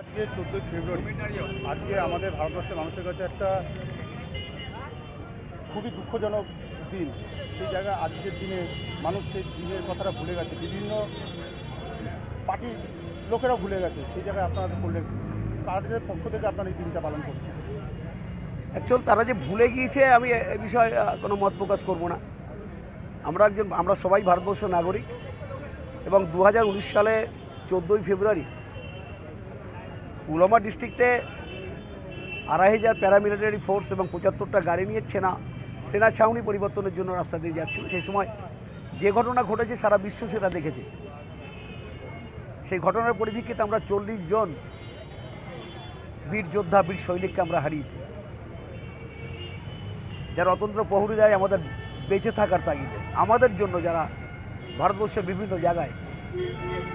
আজকে চোদ্দোই ফেব্রুয়ারি। আজকে আমাদের ভারতবর্ষের মানুষের কাছে একটা খুবই দুঃখজনক দিন। সেই জায়গায় আজকের দিনে মানুষ সেই দিনের কথাটা ভুলে গেছে। বিভিন্ন পার্টির লোকেরাও ভুলে গেছে। সেই জায়গায় আপনারা করলেন তাদের পক্ষ থেকে আপনারা এই দিনটা পালন করছেন। অ্যাকচুয়াল তারা যে ভুলে গিয়েছে, আমি এ এ বিষয়ে কোনো মত প্রকাশ করব না। আমরা একজন, আমরা সবাই ভারতবর্ষ নাগরিক এবং দু হাজার উনিশ সালে চোদ্দোই ফেব্রুয়ারি পুলওয়ামা ডিস্ট্রিক্টে আড়াই হাজার প্যারামিলিটারি ফোর্স এবং পঁচাত্তরটা গাড়ি নিয়ে সেনা সেনা ছাউনি পরিবর্তনের জন্য রাস্তা দিয়ে যাচ্ছিল। সেই সময় যে ঘটনা ঘটেছে সারা বিশ্ব সেটা দেখেছে। সেই ঘটনার পরিপ্রেক্ষিতে আমরা চল্লিশ জন বীর যোদ্ধা, বীর সৈনিককে আমরা হারিয়েছি। যারা অতন্ত্র প্রহরী দেয়, আমাদের বেঁচে থাকার তাগিদে। আমাদের জন্য যারা ভারতবর্ষের বিভিন্ন জায়গায়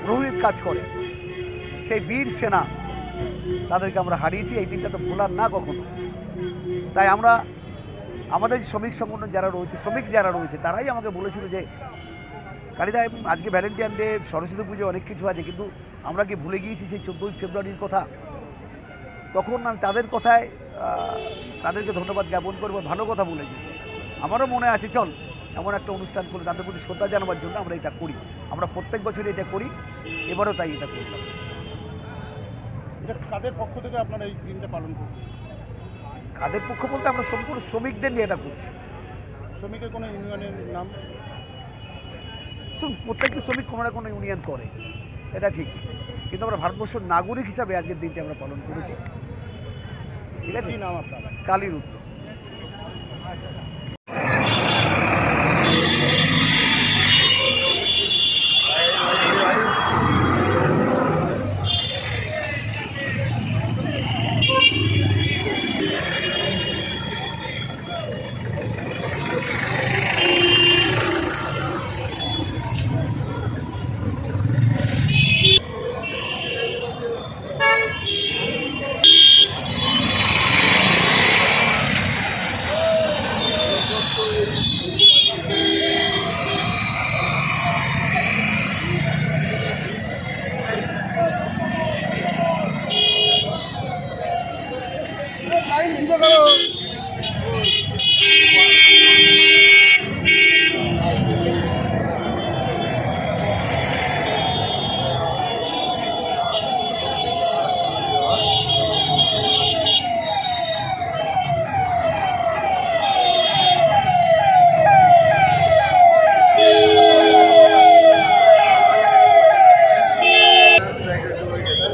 প্রহরীর কাজ করে, সেই বীর সেনা তাদেরকে আমরা হারিয়েছি, এই দিনটা তো ভোলার না কখনো। তাই আমরা আমাদের শ্রমিক সংগঠন যারা রয়েছে, শ্রমিক যারা রয়েছে, তারাই আমাকে বলেছিল যে, কালিদা, আজকে ভ্যালেন্টাইন ডে সরস্বতী পুজো, অনেক কিছু আছে, কিন্তু আমরা কি ভুলে গিয়েছি সেই চোদ্দোই ফেব্রুয়ারির কথা? তখন আমি তাদের কথায় তাদেরকে ধন্যবাদ জ্ঞাপন করব, ভালো কথা বলেছি আমারও মনে আছে, চল, এমন একটা অনুষ্ঠান করে তাদের প্রতি শ্রদ্ধা জানাবার জন্য আমরা এটা করি। আমরা প্রত্যেক বছর এটা করি, এবারও তাই এটা করলাম। এটা কাদের পক্ষ থেকে আপনারা এই দিনটা পালন করছেন? কাদের পক্ষ বলতে আমরা সম্পূর্ণ শ্রমিকদের নিয়ে এটা করছি। শ্রমিকের কোনো ইউনিয়নের নাম? প্রত্যেকটি শ্রমিক কোনো না কোনো ইউনিয়ন করে। এটা ঠিক। কিন্তু আমরা ভারতবর্ষের নাগরিক হিসাবে আজকের দিনটি আমরা পালন করেছি। ঠিক আছে? নাম আপনার? কালীর উত্তর